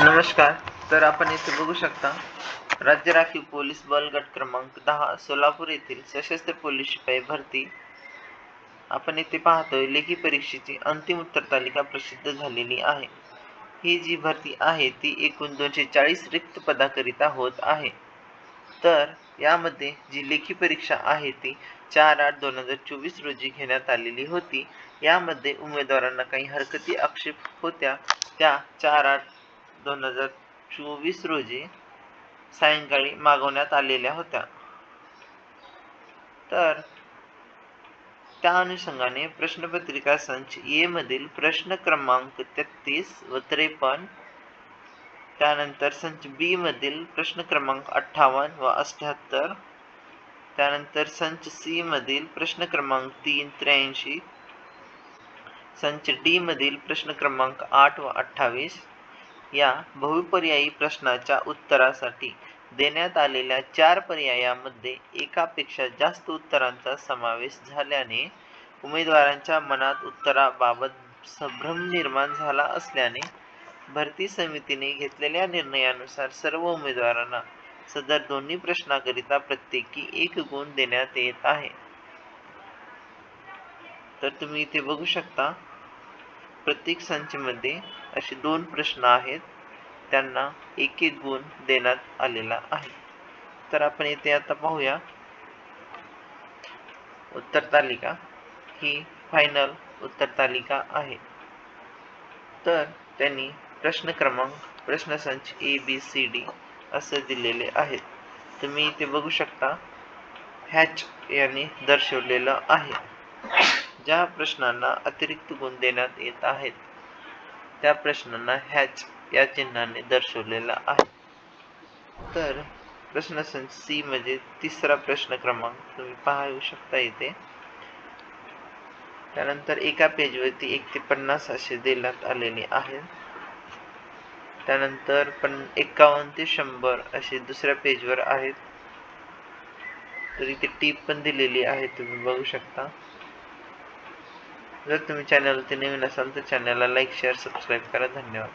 नमस्कार तर आपण इथे बघू शकता राज्य राखीव पोलीस बल गट क्रमांक दहा सोलापूर येथील सशस्त्र पोलीस शिपाई भरती. आपण इथे पाहतोय लेखी परीक्षेची अंतिम उत्तर तालिका प्रसिद्ध झालेली आहे. ही जी भरती आहे ती एकूण दोनशे चाळीस रिक्त पदाकरिता होत आहे. तर यामध्ये जी लेखी परीक्षा आहे ती चार आठ दोन हजार चोवीस रोजी घेण्यात आलेली होती. यामध्ये उमेदवारांना काही हरकती आक्षेप होत्या त्या चार आठ दोन हजार चोवीस रोजी सायंकाळी मागवण्यात आलेल्या होत्या. तर त्या अनुषंगाने प्रश्नपत्रिका संच ए मधील प्रश्न क्रमांक तेहतीस व त्रेपन्न त्यानंतर संच बी मधील प्रश्न क्रमांक अठ्ठावन्न व अठ्याहत्तर त्यानंतर संच सी मधील प्रश्न क्रमांक तीन त्र्याऐंशी संच डी मधील प्रश्न क्रमांक आठ व अठ्ठावीस या बहुपर्यायी प्रश्नाच्या उत्तरासाठी देण्यात आलेल्या चार पर्यायामध्ये एकापेक्षा जास्त उत्तरांचा समावेश झाल्याने उमेदवारांच्या मनात उत्तराबाबत संभ्रम निर्माण झाला असल्याने भरती समितीने घेतलेल्या निर्णयानुसार सर्व उमेदवारांना सदर दोन्ही प्रश्नाकरिता प्रत्येकी एक गुण देण्यात येत आहे. तर तुम्ही इथे बघू शकता प्रत्येक संचमध्ये असे दोन प्रश्न आहेत. त्यांना एक एक गुण देण्यात आलेला आहे. तर आपण इथे आता पाहूया. उत्तर तालिका. ही फायनल उत्तर तालिका आहे. तर त्यांनी प्रश्न क्रमांक प्रश्नसंच ए बी सी डी असे दिलेले आहेत. तुम्ही इथे बघू शकता. हॅच यांनी दर्शवलेलं आहे. ज्या प्रश्नांना अतिरिक्त गुण देण्यात येत आहेत त्या प्रश्नांना हॅच या चिन्हाने दर्शवलेला आहे. तर प्रश्न सी म्हणजे तिसरा प्रश्न क्रमांक तुम्ही पाहू शकता इथे. त्यानंतर एका पेजवरती एक ते पन्नास असे देण्यात आलेले आहेत. त्यानंतर पण एकावन्न ते शंभर असे दुसऱ्या पेजवर आहेत. तर इथे टीप पण दिलेली आहे तुम्ही बघू शकता. जर तुम्ही चॅनलवरती नवीन असाल तर चॅनलला लाईक शेअर सबस्क्राईब करा. धन्यवाद.